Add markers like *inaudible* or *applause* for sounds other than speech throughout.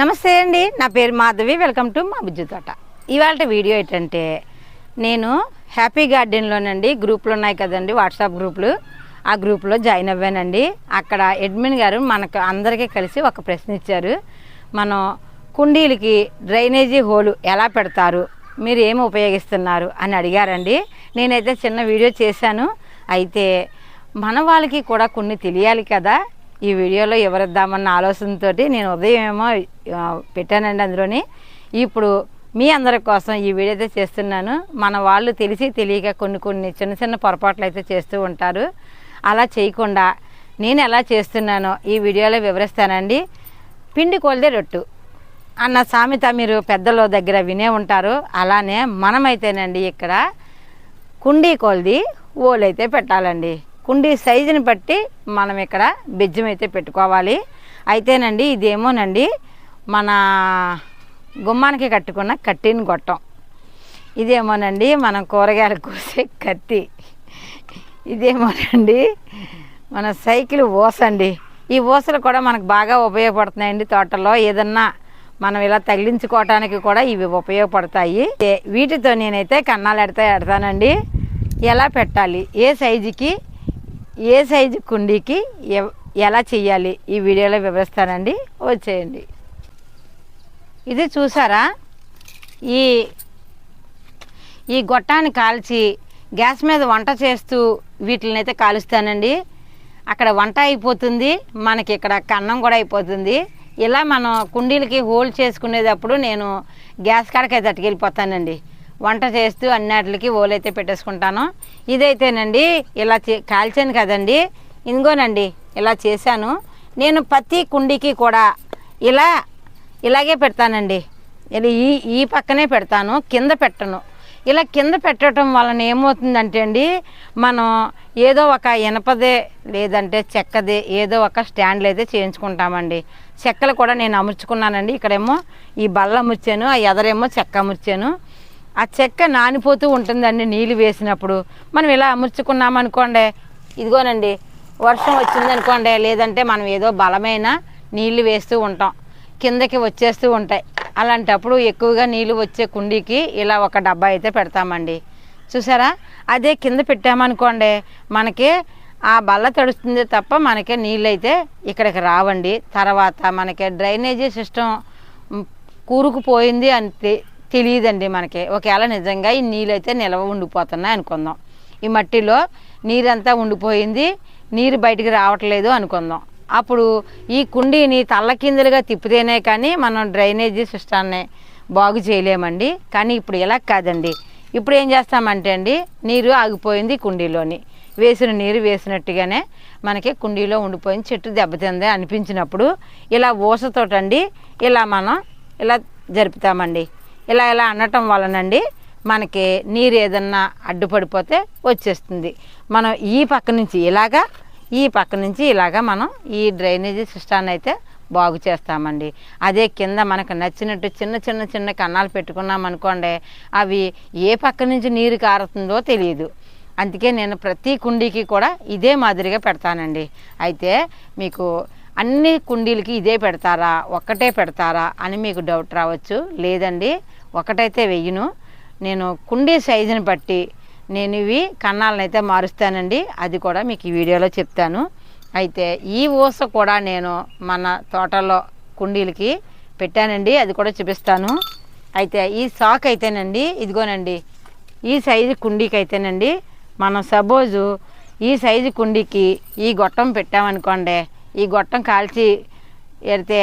నమస్తే అండి నా పేరు మాధవి వెల్కమ్ టు మా బుజ్జు తోట. ఇవాళ వీడియో ఏంటంటే నేను హ్యాపీ గార్డెన్లోనండి గ్రూపులు ఉన్నాయి కదండి వాట్సాప్ గ్రూపులు. ఆ గ్రూప్లో జాయిన్ అవ్వానండి. అక్కడ అడ్మిన్ గారు మనకు అందరికీ కలిసి ఒక ప్రశ్న ఇచ్చారు. మనం కుండీలకి డ్రైనేజీ హోలు ఎలా పెడతారు మీరు ఏమి ఉపయోగిస్తున్నారు అని అడిగారండి. నేనైతే చిన్న వీడియో చేశాను. అయితే మన వాళ్ళకి కూడా కొన్ని తెలియాలి కదా. ఈ వీడియోలో ఎవరిద్దామన్న ఆలోచనతో నేను ఉదయం ఏమో పెట్టానండి అందులోని. ఇప్పుడు మీ అందరి కోసం ఈ వీడియో అయితే చేస్తున్నాను. మన వాళ్ళు తెలిసి తెలియక కొన్ని కొన్ని చిన్న చిన్న పొరపాట్లు అయితే చేస్తూ ఉంటారు. అలా చేయకుండా నేను ఎలా చేస్తున్నానో ఈ వీడియోలో వివరిస్తానండి. పిండి కొలిదే రొట్టు. అన్న సామెత మీరు పెద్దల దగ్గర వినే ఉంటారు. అలానే మనమైతేనండి ఇక్కడ కుండీ కొలిది ఓలైతే పెట్టాలండి. కుండీ సైజుని బట్టి మనం ఇక్కడ బెజ్జం అయితే పెట్టుకోవాలి. అయితేనండి ఇదేమోనండి మన గుమ్మానికి కట్టుకున్న కట్టిన గొట్టం. ఇదేమోనండి మనం కూరగాయలు కోసే కత్తి. ఇదేమోనండి మన సైకిల్ ఊసండి ఈ ఊసలు కూడా మనకు బాగా ఉపయోగపడుతున్నాయండి తోటలో ఏదన్నా మనం ఇలా తగిలించుకోవటానికి కూడా ఇవి ఉపయోగపడతాయి. వీటితో నేనైతే కన్నాలు ఎడతా ఎడతానండి. ఎలా పెట్టాలి? ఏ సైజుకి? ఏ సైజు కుండీకి ఎవ్- ఎలా చేయాలి ఈ వీడియోలో వివరిస్తానండి. వచ్చేయండి. ఇది చూసారా? ఈ ఈ గొట్టాన్ని కాల్చి గ్యాస్ మీద వంట చేస్తూ వీటిని అయితే కాలుస్తానండి. అక్కడ వంట అయిపోతుంది. మనకి ఇక్కడ కన్నం కూడా అయిపోతుంది. ఇలా మనం కుండీలకి హోల్డ్ చేసుకునేటప్పుడు నేను గ్యాస్ కాడకైతే అట్టుకెళ్ళిపోతానండి వంట చేస్తూ అన్నిటికి ఓలైతే పెట్టేసుకుంటాను. ఇదైతేనండి ఇలా చే కాల్చాను కదండి. ఇదిగోనండి ఇలా చేశాను. నేను ప్రతి కుండీకి కూడా ఇలా ఇలాగే పెడతానండి. ఇలా ఈ ఈ పక్కనే పెడతాను కింద పెట్టను. ఇలా కింద పెట్టడం వలన ఏమవుతుందంటే అండి మనం ఏదో ఒక ఇనపదే లేదంటే చెక్కదే ఏదో ఒక స్టాండ్లు అయితే చేయించుకుంటామండి. చెక్కలు కూడా నేను అమర్చుకున్నానండి. ఇక్కడేమో ఈ బల్ల అమర్చాను ఆ ఎదరేమో చెక్క అమర్చాను. ఆ చెక్క నానిపోతూ ఉంటుందండి నీళ్ళు వేసినప్పుడు. మనం ఇలా అమర్చుకున్నామనుకోండి ఇదిగోనండి వర్షం వచ్చింది అనుకోండి లేదంటే మనం ఏదో బలమైన నీళ్ళు వేస్తూ ఉంటాం కిందకి వచ్చేస్తూ ఉంటాయి. అలాంటప్పుడు ఎక్కువగా నీళ్ళు వచ్చే కుండీకి ఇలా ఒక డబ్బా అయితే పెడతామండి. చూసారా? అదే కింద పెట్టామనుకోండి మనకి ఆ బల్ల తడుస్తుంది తప్ప మనకి నీళ్ళు అయితే ఇక్కడికి రావండి. తర్వాత మనకి డ్రైనేజీ సిస్టమ్ కూరుకుపోయింది అంతే. తెలియదండి మనకి. ఒకవేళ నిజంగా ఈ నీళ్ళు అయితే నిల్వ ఉండిపోతున్నాయి అనుకుందాం. ఈ మట్టిలో నీరంతా ఉండిపోయింది నీరు బయటికి రావట్లేదు అనుకుందాం. అప్పుడు ఈ కుండీని తల్లకిందులుగా తిప్పితేనే కానీ మనం డ్రైనేజీ సిస్టాన్ని బాగు చేయలేమండి. కానీ ఇప్పుడు ఇలా కాదండి. ఇప్పుడు ఏం చేస్తామంటే అండి నీరు ఆగిపోయింది కుండీలోని. వేసిన నీరు వేసినట్టుగానే మనకి కుండీలో ఉండిపోయింది చెట్టు దెబ్బతిందే అనిపించినప్పుడు ఇలా ఊసతోటండి ఇలా మనం ఇలా జరుపుతామండి. ఇలా ఇలా అనటం వలనండి మనకి నీరు ఏదన్నా అడ్డుపడిపోతే వచ్చేస్తుంది. మనం ఈ పక్క నుంచి ఇలాగా ఈ పక్క నుంచి ఇలాగా మనం ఈ డ్రైనేజీ సిస్టాన్ని అయితే బాగు చేస్తామండి. అదే కింద మనకు నచ్చినట్టు చిన్న చిన్న చిన్న కన్నాలు పెట్టుకున్నాం అనుకోండి అవి ఏ పక్క నుంచి నీరు కారుతుందో తెలియదు అందుకే నేను ప్రతి కుండీకి కూడా ఇదే మాదిరిగా పెడతానండి. అయితే మీకు అన్ని కుండీలకి ఇదే పెడతారా ఒక్కటే పెడతారా అని మీకు డౌట్ రావచ్చు. లేదండి ఒకటైతే వెయ్యను. నేను కుండీ సైజుని బట్టి నేను ఇవి కన్నాలనైతే మారుస్తానండి. అది కూడా మీకు ఈ వీడియోలో చెప్తాను. అయితే ఈ ఊస కూడా నేను మన తోటలో కుండీలకి పెట్టానండి. అది కూడా చూపిస్తాను. అయితే ఈ సాక్ అయితేనండి ఇదిగోనండి ఈ సైజు కుండీకి అయితేనండి మనం సపోజు ఈ సైజు కుండీకి ఈ గొట్టం పెట్టామనుకోండి ఈ గొట్టం కాల్చి ఎడితే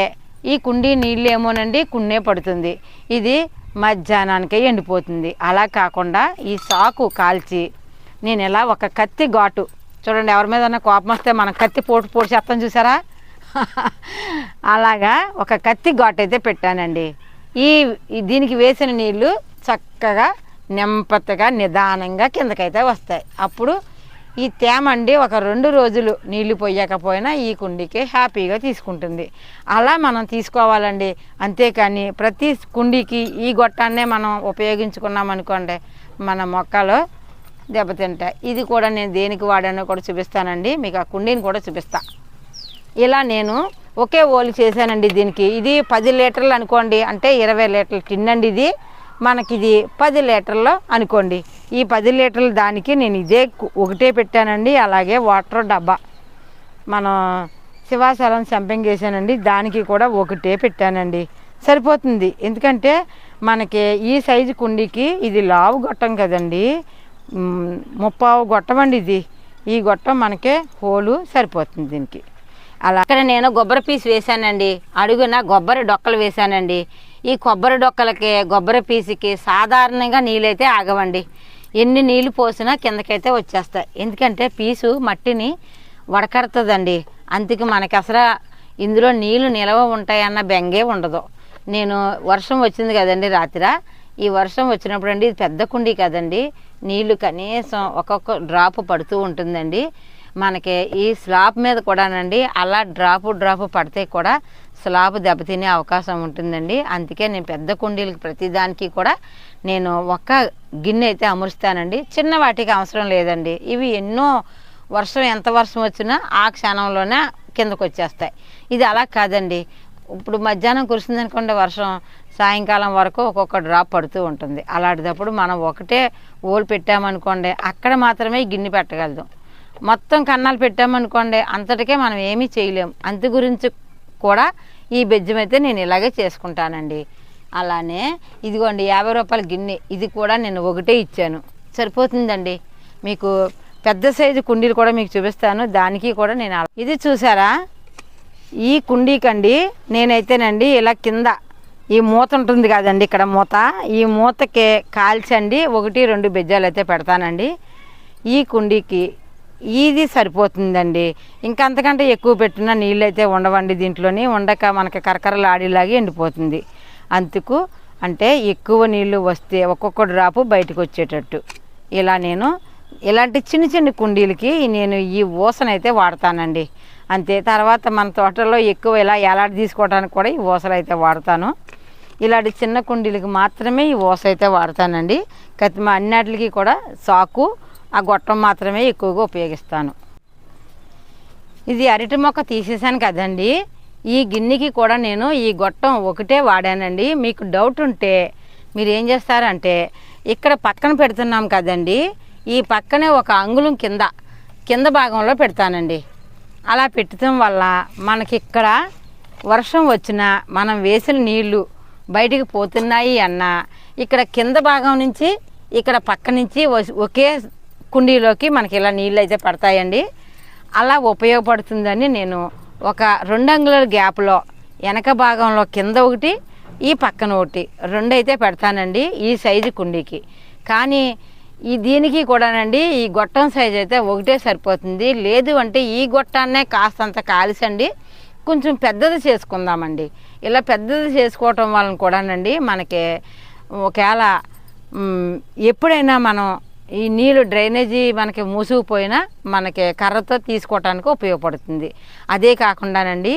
ఈ కుండీ నీళ్ళు ఏమోనండి కుండే పడుతుంది. ఇది మధ్యాహ్నానికే ఎండిపోతుంది. అలా కాకుండా ఈ సాకు కాల్చి నేను ఇలా ఒక కత్తి ఘాటు. చూడండి ఎవరి మీద కోపం వస్తే మనం కత్తి పోటు పోటు చేస్తాం చూసారా? *laughs* అలాగా ఒక కత్తి ఘాటు అయితే పెట్టానండి. ఈ దీనికి వేసిన నీళ్ళు చక్కగా నెంపతగా నిదానంగా కిందకైతే వస్తాయి. అప్పుడు ఈ తేమ అండి ఒక రెండు రోజులు నీళ్ళు పోయకపోయినా ఈ కుండీకి హ్యాపీగా తీసుకుంటుంది. అలా మనం తీసుకోవాలండి. అంతేకాని ప్రతి కుండీకి ఈ గొట్టాన్నే మనం ఉపయోగించుకున్నాం అనుకోండి మన మొక్కలు దెబ్బతింటాయి. ఇది కూడా నేను దేనికి వాడానో కూడా చూపిస్తానండి. మీకు ఆ కుండీని కూడా చూపిస్తా. ఇలా నేను ఒకే ఓలు చేశానండి దీనికి. ఇది పది లీటర్లు అనుకోండి అంటే ఇరవై లీటర్ల టిన్ అండి ఇది. మనకిది పది లీటర్లు అనుకోండి. ఈ పది లీటర్ల దానికి నేను ఇదే ఒకటే పెట్టానండి అలాగే వాటర్ డబ్బా. మనం శివాచలం సంపెంగ్ వేసానండి దానికి కూడా ఒకటే పెట్టానండి. సరిపోతుంది. ఎందుకంటే మనకి ఈ సైజు కుండీకి ఇది లావు గొట్టం కదండి. ముప్పావు గొట్టం అండి ఇది. ఈ గొట్టం మనకే హోలు సరిపోతుంది దీనికి. అలా. అక్కడ నేను కొబ్బరి పీస్ వేశానండి. అడుగున కొబ్బరి డొక్కలు వేశానండి. ఈ కొబ్బరి డొక్కలకి కొబ్బరి పీసుకి సాధారణంగా నీళ్ళైతే ఆగవండి. ఎన్ని నీళ్ళు పోసినా కిందకైతే వచ్చేస్తాయి. ఎందుకంటే పీసు మట్టిని వడకడుతుందండి. అందుకే మనకి అసలు ఇందులో నీళ్ళు నిలవ ఉంటాయన్న బెంగే ఉండదు. నేను వర్షం వచ్చింది కదండి రాత్రి. ఈ వర్షం వచ్చినప్పుడు అండి ఇది పెద్ద కుండీ కదండి. నీళ్ళు కనీసం ఒక్కొక్క డ్రాప్ పడుతూ ఉంటుందండి. మనకి ఈ స్లాబ్ మీద కూడానండి అలా డ్రాపు డ్రాపు పడితే కూడా స్లాబ్ దెబ్బతినే అవకాశం ఉంటుందండి. అందుకే నేను పెద్ద కుండీలకి ప్రతిదానికి కూడా నేను ఒక్క గిన్నె అయితే అమరుస్తానండి. చిన్న వాటికి అవసరం లేదండి. ఇవి ఎన్నో వర్షం ఎంత వర్షం వచ్చినా ఆ క్షణంలోనే కిందకు వచ్చేస్తాయి ఇది అలా కాదండి. ఇప్పుడు మధ్యాహ్నం కురిసిందనుకోండి వర్షం సాయంకాలం వరకు ఒక్కొక్క డ్రాప్ పడుతూ ఉంటుంది. అలాంటిదప్పుడు మనం ఒకటే ఓలు పెట్టామనుకోండి అక్కడ మాత్రమే గిన్నె పెట్టగలుగుతాం. మొత్తం కన్నాలు పెట్టామనుకోండి అంతటికే మనం ఏమీ చేయలేం. అంత గురించి కూడా ఈ బెజ్జం అయితే నేను ఇలాగే చేసుకుంటానండి. అలానే ఇదిగోండి యాభై రూపాయల గిన్నె ఇది కూడా నేను ఒకటే ఇచ్చాను. సరిపోతుందండి. మీకు పెద్ద సైజు కుండీలు కూడా మీకు చూపిస్తాను. దానికి కూడా నేను ఇది చూసారా? ఈ కుండీకండి నేనైతేనండి ఇలా కింద ఈ మూత ఉంటుంది కదండి ఇక్కడ మూత. ఈ మూతకి కాల్చండి ఒకటి రెండు బెజ్జాలు అయితే పెడతానండి. ఈ కుండీకి ఇది సరిపోతుందండి. ఇంకా అంతకంటే ఎక్కువ పెట్టిన నీళ్ళు అయితే ఉండవండి దీంట్లోని. ఉండక మనకి కరకరలాడేలాగే ఎండిపోతుంది. అందుకు అంటే ఎక్కువ నీళ్ళు వస్తే ఒక్కొక్క డ్రాపు బయటకు వచ్చేటట్టు. ఇలా నేను ఇలాంటి చిన్న చిన్న కుండీలకి నేను ఈ ఊసనైతే వాడతానండి. అంతే తర్వాత మన తోటలో ఎక్కువ ఇలా ఎలాంటి తీసుకోవడానికి కూడా ఈ ఊసలు అయితే వాడతాను. ఇలాంటి చిన్న కుండీలకి మాత్రమే ఈ ఊస అయితే వాడతానండి కత్తిమ అన్నిటికి కూడా సాకు ఆ గొట్టం మాత్రమే ఎక్కువగా ఉపయోగిస్తాను. ఇది అరటి మొక్క తీసేసాను కదండి. ఈ గిన్నెకి కూడా నేను ఈ గొట్టం ఒకటే వాడానండి. మీకు డౌట్ ఉంటే మీరు ఏం చేస్తారంటే ఇక్కడ పక్కన పెడుతున్నాం కదండి. ఈ పక్కనే ఒక అంగుళం కింద కింద భాగంలో పెడతానండి. అలా పెట్టడం వల్ల మనకి ఇక్కడ వర్షం వచ్చినా మనం వేసిన నీళ్ళు బయటికి పోతున్నాయి అన్నా ఇక్కడ కింద భాగం నుంచి ఇక్కడ పక్క నుంచి వస్- ఒకే కుండీలోకి మనకి ఇలా నీళ్ళు అయితే పడతాయండి. అలా ఉపయోగపడుతుందని నేను ఒక రెండు అంగుళాల గ్యాప్లో వెనక భాగంలో కింద ఒకటి ఈ పక్కన ఒకటి రెండు అయితే పెడతానండి ఈ సైజు కుండీకి. కానీ ఈ దీనికి కూడానండి ఈ గొట్టం సైజ్ అయితే ఒకటే సరిపోతుంది. లేదు అంటే ఈ గొట్టాన్నే కాస్తంత కాల్చండి కొంచెం పెద్దది చేసుకుందామండి. ఇలా పెద్దది చేసుకోవటం వలన కూడానండి మనకి ఒకవేళ ఎప్పుడైనా మనం ఈ నీళ్ళు డ్రైనేజీ మనకి మూసుకుపోయినా మనకి కర్రతో తీసుకోవటానికి ఉపయోగపడుతుంది. అదే కాకుండానండి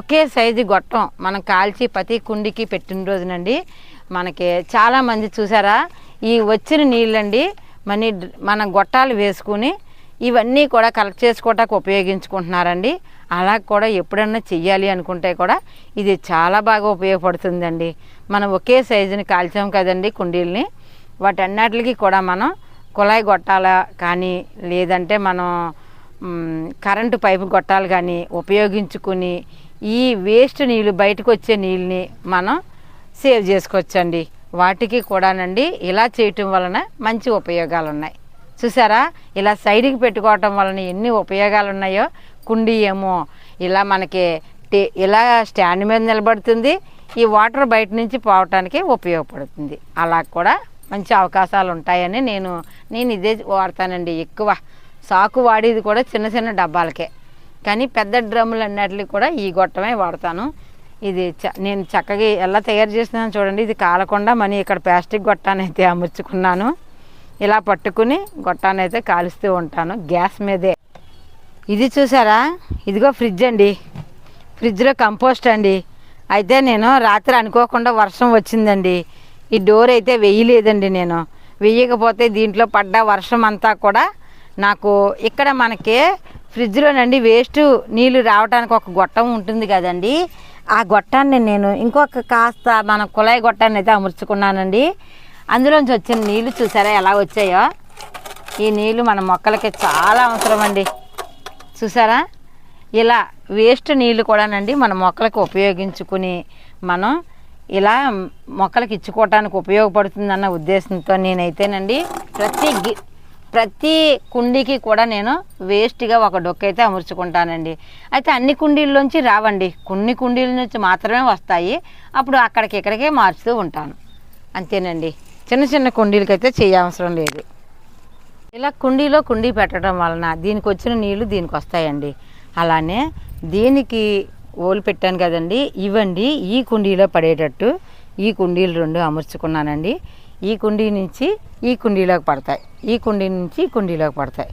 ఒకే సైజు గొట్టం మనం కాల్చి ప్రతి కుండికి పెట్టిన రోజునండి మనకి చాలామంది చూసారా ఈ వచ్చిన నీళ్ళండి మన మన గొట్టాలు వేసుకుని ఇవన్నీ కూడా కలెక్ట్ చేసుకోవటానికి ఉపయోగించుకుంటున్నారండి. అలా కూడా ఎప్పుడన్నా చెయ్యాలి అనుకుంటే కూడా ఇది చాలా బాగా ఉపయోగపడుతుందండి. మనం ఒకే సైజుని కాల్చాం కదండి కుండీల్ని వాటన్నిటికి కూడా మనం కుళాయి కొట్టాలా కానీ లేదంటే మనం కరెంటు పైపు గొట్టాలు కానీ ఉపయోగించుకుని ఈ వేస్ట్ నీళ్ళు బయటకు వచ్చే నీళ్ళని మనం సేవ్ చేసుకోవచ్చండి. వాటికి కూడానండి ఇలా చేయటం వలన మంచి ఉపయోగాలు ఉన్నాయి చూసారా? ఇలా సైడ్కి పెట్టుకోవటం వలన ఎన్ని ఉపయోగాలు ఉన్నాయో కుండీ ఏమో ఇలా మనకి టే- ఇలా స్టాండ్ మీద నిలబడుతుంది. ఈ వాటర్ బయట నుంచి పోవటానికి ఉపయోగపడుతుంది. అలా కూడా మంచి అవకాశాలు ఉంటాయని నేను నేను ఇదే వాడతానండి ఎక్కువ. సాకు వాడేది కూడా చిన్న చిన్న డబ్బాలకే. కానీ పెద్ద డ్రమ్ములు అన్నిటికి కూడా ఈ గొట్టమే వాడతాను. ఇది చ నేను చక్కగా ఎలా తయారు చేస్తున్నాను చూడండి. ఇది కాలకుండా మనీ ఇక్కడ ప్లాస్టిక్ గొట్టాన్ని అయితే అమర్చుకున్నాను. ఇలా పట్టుకుని గొట్టాన్ని అయితే కాలుస్తూ ఉంటాను గ్యాస్ మీదే. ఇది చూసారా? ఇదిగో ఫ్రిడ్జ్ అండి. ఫ్రిడ్జ్లో కంపోస్ట్ అండి. అయితే నేను రాత్రి అనుకోకుండా వర్షం వచ్చిందండి. ఈ డోర్ అయితే వేయలేదండి నేను. వేయకపోతే దీంట్లో పడ్డ వర్షం అంతా కూడా నాకు ఇక్కడ మనకి ఫ్రిడ్జ్లోనండి వేస్ట్ నీళ్ళు రావడానికి ఒక గొట్టం ఉంటుంది కదండి. ఆ గొట్టాన్ని నేను ఇంకొక కాస్త మన కుళాయి గొట్టాన్ని అయితే అమర్చుకున్నానండి. అందులోంచి వచ్చిన నీళ్ళు చూసారా ఎలా వచ్చాయో? ఈ నీళ్ళు మన మొక్కలకి చాలా అవసరం అండి చూసారా? ఇలా వేస్ట్ నీళ్ళు కూడానండి మన మొక్కలకు ఉపయోగించుకుని మనం ఇలా మొక్కలకి ఇచ్చుకోవటానికి ఉపయోగపడుతుందన్న ఉద్దేశంతో నేనైతేనండి ప్రతి గి ప్రతి కుండీకి కూడా నేను వేస్ట్గా ఒక డొక్క అయితే అమర్చుకుంటానండి. అయితే అన్ని కుండీల్లోంచి రావండి. కొన్ని కుండీల నుంచి మాత్రమే వస్తాయి. అప్పుడు అక్కడికి ఇక్కడికే మార్చుతూ ఉంటాను. అంతేనండి. చిన్న చిన్న కుండీలకైతే చేయవసరం లేదు. ఇలా కుండీలో కుండీ పెట్టడం వలన దీనికి వచ్చిన నీళ్ళు దీనికి వస్తాయండి అలానే దీనికి ఓలు పెట్టాను కదండి. ఇవ్వండి. ఈ కుండీలో పడేటట్టు ఈ కుండీలు రెండు అమర్చుకున్నానండి. ఈ కుండీ నుంచి ఈ కుండీలోకి పడతాయి. ఈ కుండీ నుంచి ఈ కుండీలోకి పడతాయి.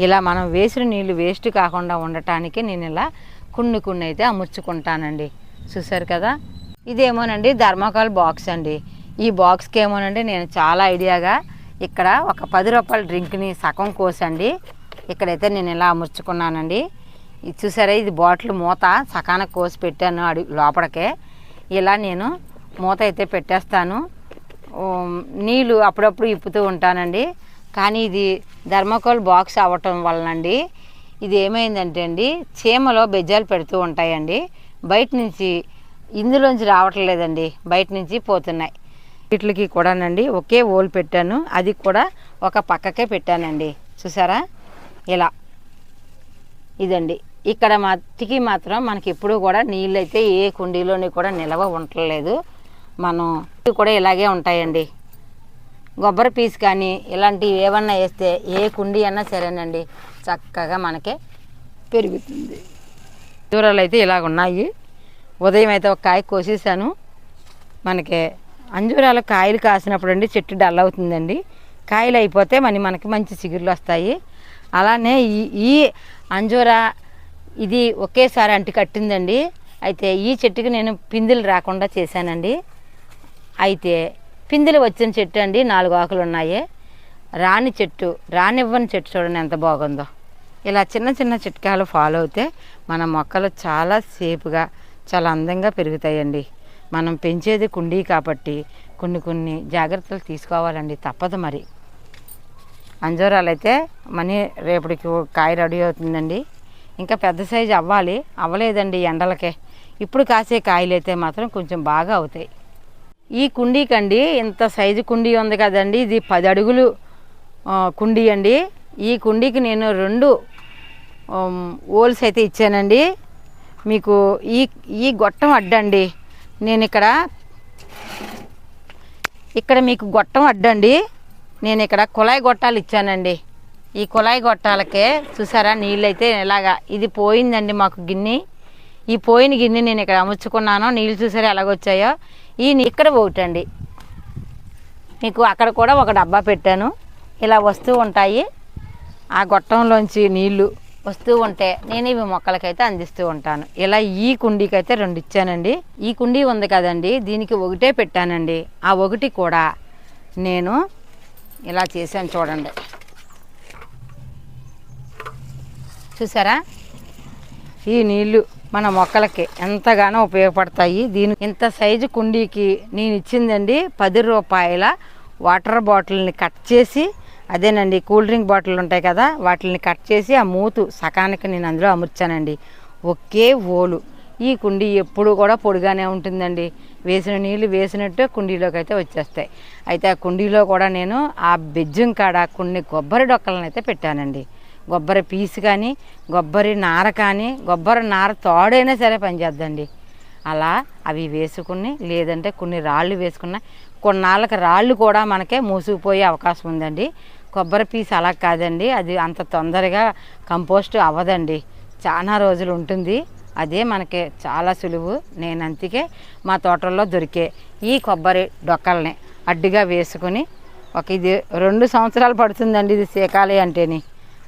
ఇలా మనం వేసిన నీళ్ళు వేస్ట్ కాకుండా ఉండటానికి నేను ఇలా కొన్ని కొన్ని అయితే అమర్చుకుంటానండి. చూసారు కదా? ఇదేమోనండి ధర్మకాల్ బాక్స్ అండి. ఈ బాక్స్కి ఏమోనండి నేను చాలా ఐడియాగా ఇక్కడ ఒక పది రూపాయల డ్రింక్ని సగం కోసండి. ఇక్కడైతే నేను ఇలా అమర్చుకున్నానండి. ఇది చూసారా? ఇది బాటిల్ మూత. సకాన కోసి పెట్టాను అడి లోపలికే ఇలా నేను మూత అయితే పెట్టేస్తాను. నీళ్ళు అప్పుడప్పుడు ఇప్పుతూ ఉంటానండి. కానీ ఇది ధర్మకోల్ బాక్స్ అవ్వటం వలనండి ఇది ఏమైందంటే అండి చీమలో బెజ్జాలు పెడుతూ ఉంటాయండి. బయట నుంచి ఇందులోంచి రావట్లేదండి. బయట నుంచి పోతున్నాయి. వీటికి కూడానండి ఒకే ఓల్ పెట్టాను. అది కూడా ఒక పక్కకే పెట్టానండి. చూసారా? ఇలా. ఇదండి. ఇక్కడ మట్టికి మాత్రం మనకి ఎప్పుడూ కూడా నీళ్ళు అయితే ఏ కుండీలోని కూడా నిలవ ఉండలేదు మనం కూడా ఇలాగే ఉంటాయండి. కొబ్బరి పీస్ కానీ ఇలాంటివి ఏమన్నా వేస్తే ఏ కుండీ అన్నా సరేనండి. చక్కగా మనకే పెరుగుతుంది. దూరాలు అయితే ఇలాగ ఉన్నాయి. ఉదయం అయితే ఒక కాయ కోసేసాను. మనకి అంజూరాలు కాయలు కాసినప్పుడు అండి చెట్టు డల్ అవుతుందండి. కాయలు అయిపోతే మరి మనకి మంచి చిగుర్లు వస్తాయి. అలానే ఈ ఈ అంజూరా ఇది ఒకేసారి అంటి కట్టిందండి. అయితే ఈ చెట్టుకి నేను పిందులు రాకుండా చేశానండి. అయితే పిందులు వచ్చిన చెట్టు అండి నాలుగు ఆకులు ఉన్నాయి. రాని చెట్టు రానివ్వని చెట్టు చూడండి ఎంత బాగుందో. ఇలా చిన్న చిన్న చిట్కాలు ఫాలో అవుతే మన మొక్కలు చాలా సేపుగా చాలా అందంగా పెరుగుతాయండి. మనం పెంచేది కుండీ కాబట్టి కొన్ని కొన్ని జాగ్రత్తలు తీసుకోవాలండి తప్పదు మరి. అంజూరాలు అయితే మనీ రేపటికి కాయ రెడీ అవుతుందండి. ఇంకా పెద్ద సైజు అవ్వాలి. అవ్వలేదండి ఎండలకే. ఇప్పుడు కాసే కాయలు అయితే మాత్రం కొంచెం బాగా అవుతాయి. ఈ కుండీకండి ఇంత సైజు కుండీ ఉంది కదండి. ఇది పది అడుగులు కుండీ అండి. ఈ కుండీకి నేను రెండు ఓల్స్ అయితే ఇచ్చానండి. మీకు ఈ ఈ గొట్టం అడ్డండి. నేను ఇక్కడ ఇక్కడ మీకు గొట్టం అడ్డండి. నేను ఇక్కడ కుళాయి గొట్టాలు ఇచ్చానండి. ఈ కుళాయి గొట్టాలకే చూసారా? నీళ్ళైతే ఇలాగా ఇది పోయిందండి మాకు గిన్నె. ఈ పోయిన గిన్నె నేను ఇక్కడ అమర్చుకున్నాను నీళ్ళు చూసారా ఎలాగొచ్చాయో? ఈ ఇక్కడ ఒకటండి. మీకు అక్కడ కూడా ఒక డబ్బా పెట్టాను. ఇలా వస్తూ ఉంటాయి. ఆ గొట్టంలోంచి నీళ్ళు వస్తూ ఉంటే నేను ఇవి మొక్కలకైతే అందిస్తూ ఉంటాను. ఇలా ఈ కుండీకైతే రెండు ఇచ్చానండి. ఈ కుండీ ఉంది కదండి దీనికి ఒకటే పెట్టానండి. ఆ ఒకటి కూడా నేను ఇలా చేశాను చూడండి. చూసారా? ఈ నీళ్ళు మన మొక్కలకి ఎంతగానో ఉపయోగపడతాయి. దీని ఇంత సైజు కుండీకి నేను ఇచ్చిందండి పది రూపాయల వాటర్ బాటిల్ని కట్ చేసి అదేనండి కూల్ డ్రింక్ బాటిల్ ఉంటాయి కదా వాటిని కట్ చేసి ఆ మూతు సకానికి నేను అందులో అమర్చానండి. ఒకే ఓలు. ఈ కుండీ ఎప్పుడు కూడా పొడిగానే ఉంటుందండి. వేసిన నీళ్ళు వేసినట్టు కుండీలోకి అయితే వచ్చేస్తాయి. అయితే ఆ కుండీలో కూడా నేను ఆ బెజ్జం కాడ కొన్ని కొబ్బరి డొక్కలను అయితే పెట్టానండి. కొబ్బరి పీసు కానీ కొబ్బరి నార కానీ కొబ్బరి నార తోడైనా సరే పనిచేద్దండి అలా అవి వేసుకుని లేదంటే కొన్ని రాళ్ళు వేసుకున్న కొన్నాళ్ళకి రాళ్ళు కూడా మనకే మూసుకుపోయే అవకాశం ఉందండి. కొబ్బరి పీసు అలా కాదండి అది అంత తొందరగా కంపోస్ట్ అవ్వదండి. చాలా రోజులు ఉంటుంది. అదే మనకి చాలా సులువు. నేను అందుకే మా తోటల్లో దొరికే ఈ కొబ్బరి డొక్కల్ని అడ్డుగా వేసుకుని ఒక ఇది రెండు సంవత్సరాలు పడుతుందండి ఇది సీకాలి అంటేని.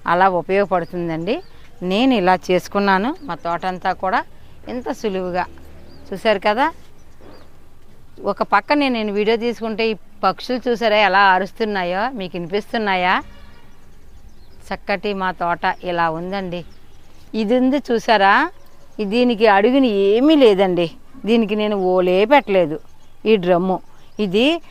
అలా ఉపయోగపడుతుందండి. నేను ఇలా చేసుకున్నాను మా తోట అంతా కూడా ఇంత సులువుగా. చూశారు కదా? ఒక పక్కనే నేను వీడియో తీసుకుంటే ఈ పక్షులు చూసారా ఎలా అరుస్తున్నాయో మీకు వినిపిస్తున్నాయా? చక్కటి మా తోట ఇలా ఉందండి. ఇది ఉంది చూసారా దీనికి అడుగుని ఏమీ లేదండి. దీనికి నేను ఓలే పెట్టలేదు. ఈ డ్రమ్ము. ఇది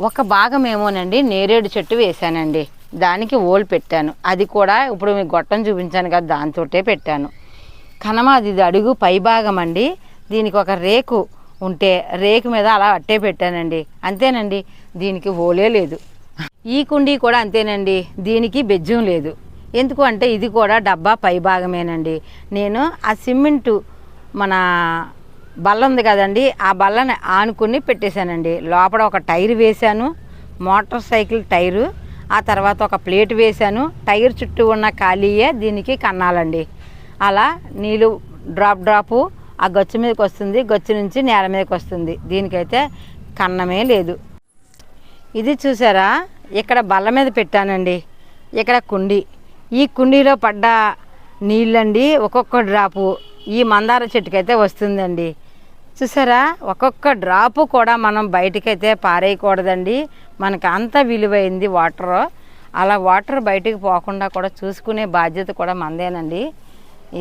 ఒక భాగం ఏమోనండి నేరేడు చెట్టు వేశానండి. దానికి ఓల్ పెట్టాను. అది కూడా ఇప్పుడు మీకు గొట్టం చూపించాను కదా దాంతో పెట్టాను. కనమ అది అడుగు పై భాగం అండి. దీనికి ఒక రేకు ఉంటే రేకు మీద అలా అట్టే పెట్టానండి. అంతేనండి దీనికి ఓలే లేదు. ఈ కుండీ కూడా అంతేనండి దీనికి బెజ్జం లేదు. ఎందుకు అంటే ఇది కూడా డబ్బా పై భాగమేనండి. నేను ఆ సిమెంటు మన బల్ల ఉంది కదండి ఆ బల్లని ఆనుకుని పెట్టేశానండి. లోపల ఒక టైర్ వేశాను మోటార్ సైకిల్ టైరు. ఆ తర్వాత ఒక ప్లేట్ వేశాను. టైర్ చుట్టూ ఉన్న ఖాళీయే దీనికి కన్నాలండి. అలా నీళ్ళు డ్రాప్ డ్రాపు ఆ గచ్చు మీదకి వస్తుంది. గచ్చు నుంచి నేల మీదకి వస్తుంది. దీనికైతే కన్నమే లేదు. ఇది చూసారా? ఇక్కడ బల్ల మీద పెట్టానండి. ఇక్కడ కుండి. ఈ కుండీలో పడ్డ నీళ్ళండి ఒక్కొక్క డ్రాపు. ఈ మందార చెట్టుకైతే వస్తుందండి. చూసారా? ఒక్కొక్క డ్రాపు కూడా మనం బయటకైతే పారేయకూడదండి. మనకు అంత విలువైంది వాటర్. అలా వాటర్ బయటికి పోకుండా కూడా చూసుకునే బాధ్యత కూడా మందేనండి.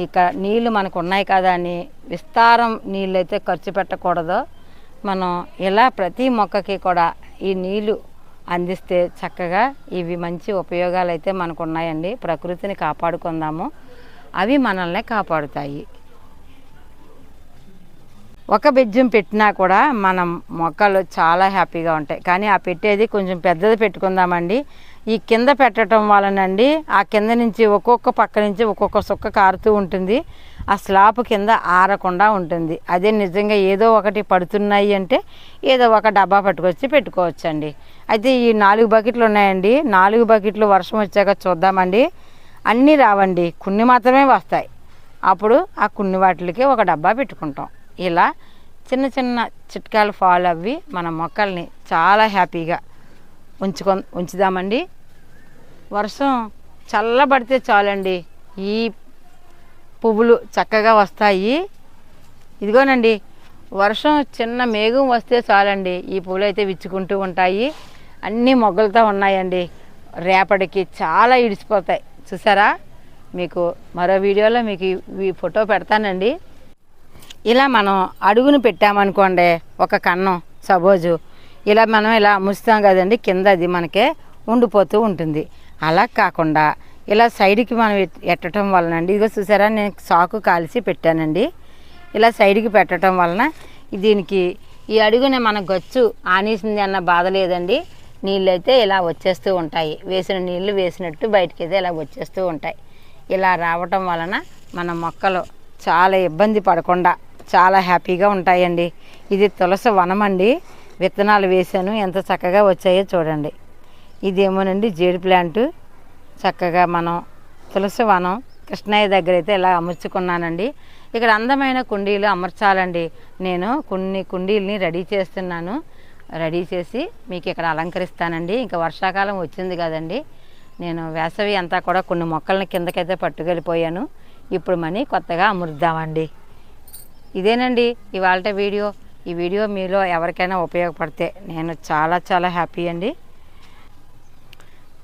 ఇక నీళ్ళు మనకు ఉన్నాయి కదా అని విస్తారం నీళ్ళు అయితే ఖర్చు పెట్టకూడదు. మనం ఇలా ప్రతి మొక్కకి కూడా ఈ నీళ్ళు అందిస్తే చక్కగా ఇవి మంచి ఉపయోగాలు అయితే మనకు ఉన్నాయండి ప్రకృతిని కాపాడుకుందాము. అవి మనల్ని కాపాడుతాయి. ఒక బెజ్జం పెట్టినా కూడా మనం మొక్కలు చాలా హ్యాపీగా ఉంటాయి. కానీ ఆ పెట్టేది కొంచెం పెద్దది పెట్టుకుందామండి. ఈ కింద పెట్టడం వలనండి ఆ కింద నుంచి ఒక్కొక్క పక్క నుంచి ఒక్కొక్క సుక్క కారుతూ ఉంటుంది. ఆ స్లాబ్ కింద ఆరకుండా ఉంటుంది. అదే నిజంగా ఏదో ఒకటి పడుతున్నాయి అంటే ఏదో ఒక డబ్బా పట్టుకొచ్చి పెట్టుకోవచ్చండి. అయితే ఈ నాలుగు బకెట్లు ఉన్నాయండి. నాలుగు బకెట్లు వర్షం వచ్చాక చూద్దామండి. అన్నీ రావండి. కొన్ని మాత్రమే వస్తాయి. అప్పుడు ఆ కొన్ని వాటికి ఒక డబ్బా పెట్టుకుంటాం. ఇలా చిన్న చిన్న చిట్కాలు ఫాలో అవ్వి మన మొక్కల్ని చాలా హ్యాపీగా ఉంచుకొ ఉంచుదామండి. వర్షం చల్లబడితే చాలండి. ఈ పువ్వులు చక్కగా వస్తాయి. ఇదిగోనండి వర్షం చిన్న మేఘం వస్తే చాలండి. ఈ పువ్వులు అయితే విచ్చుకుంటూ ఉంటాయి. అన్నీ మొగ్గలతో ఉన్నాయండి. రేపటికి చాలా ఇడిచిపోతాయి చూసారా? మీకు మరో వీడియోలో మీకు ఈ- ఈ ఫోటో పెడతానండి. ఇలా మనం అడుగును పెట్టామనుకోండి ఒక కన్నం సపోజు. ఇలా మనం ఇలా ముస్తాం కదండి కింద అది మనకే ఉండిపోతూ ఉంటుంది. అలా కాకుండా ఇలా సైడ్కి మనం ఎట్- ఎట్టడం వలనండి ఇదిగో చూసారా నేను సాకు కాల్చి పెట్టానండి. ఇలా సైడ్కి పెట్టడం వలన దీనికి ఈ అడుగున మన గచ్చు ఆనేసింది అన్న బాధ లేదండి. నీళ్ళు అయితే ఇలా వచ్చేస్తూ ఉంటాయి. వేసిన నీళ్ళు వేసినట్టు బయటికి అయితే ఇలా వచ్చేస్తూ ఉంటాయి. ఇలా రావటం వలన మన మొక్కలు చాలా ఇబ్బంది పడకుండా చాలా హ్యాపీగా ఉంటాయండి. ఇది తులసి వనం అండి విత్తనాలు వేశాను. ఎంత చక్కగా వచ్చాయో చూడండి. ఇదేమోనండి జేడు ప్లాంట్. చక్కగా మనం తులసి వనం కృష్ణయ్య దగ్గర అయితే ఇలా అమర్చుకున్నానండి. ఇక్కడ అందమైన కుండీలు అమర్చాలండి. నేను కొన్ని కుండీలని రెడీ చేస్తున్నాను. రెడీ చేసి మీకు ఇక్కడ అలంకరిస్తానండి. ఇంకా వర్షాకాలం వచ్చింది కదండి. నేను వేసవి అంతా కూడా కొన్ని మొక్కల్ని కిందకైతే పట్టుకెళ్ళిపోయాను. ఇప్పుడు మనీ కొత్తగా అమరుద్దామండి. ఇదేనండి ఇవాళ వీడియో. ఈ వీడియో మీలో ఎవరికైనా ఉపయోగపడితే నేను చాలా చాలా హ్యాపీ అండి.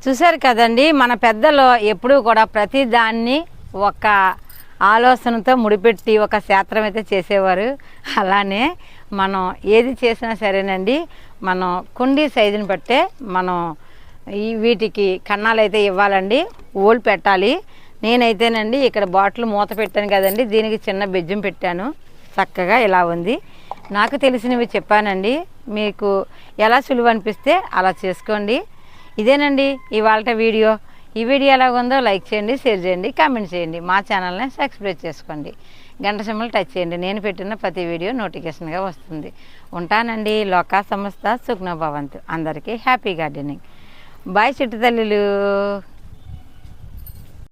చూశారు కదండి మన పెద్దలు ఎప్పుడూ కూడా ప్రతి దాన్ని ఒక ఆలోచనతో ముడిపెట్టి ఒక శాస్త్రం అయితే చేసేవారు. అలానే మనం ఏది చేసినా సరేనండి మనం కుండీ సైజుని బట్టే మనం ఈ వీటికి కన్నాలు అయితే ఇవ్వాలండి ఓలు పెట్టాలి. నేనైతేనండి ఇక్కడ బాటిల్ మూత పెట్టాను కదండి దీనికి చిన్న బెజ్జం పెట్టాను. చక్కగా ఇలా ఉంది. నాకు తెలిసినవి చెప్పానండి. మీకు ఎలా సులువు అనిపిస్తే అలా చేసుకోండి. ఇదేనండి ఇవాళ వీడియో. ఈ వీడియో ఎలా ఉందో లైక్ చేయండి షేర్ చేయండి కామెంట్ చేయండి. మా ఛానల్ని సబ్స్క్రైబ్ చేసుకోండి. గంట సింబల్ టచ్ చేయండి. నేను పెట్టిన ప్రతి వీడియో నోటిఫికేషన్గా వస్తుంది. ఉంటానండి. లోకా సంస్థ సుఖ్నభవంతు అందరికీ హ్యాపీ గార్డెనింగ్. బాయ్ చిట్టు తల్లులు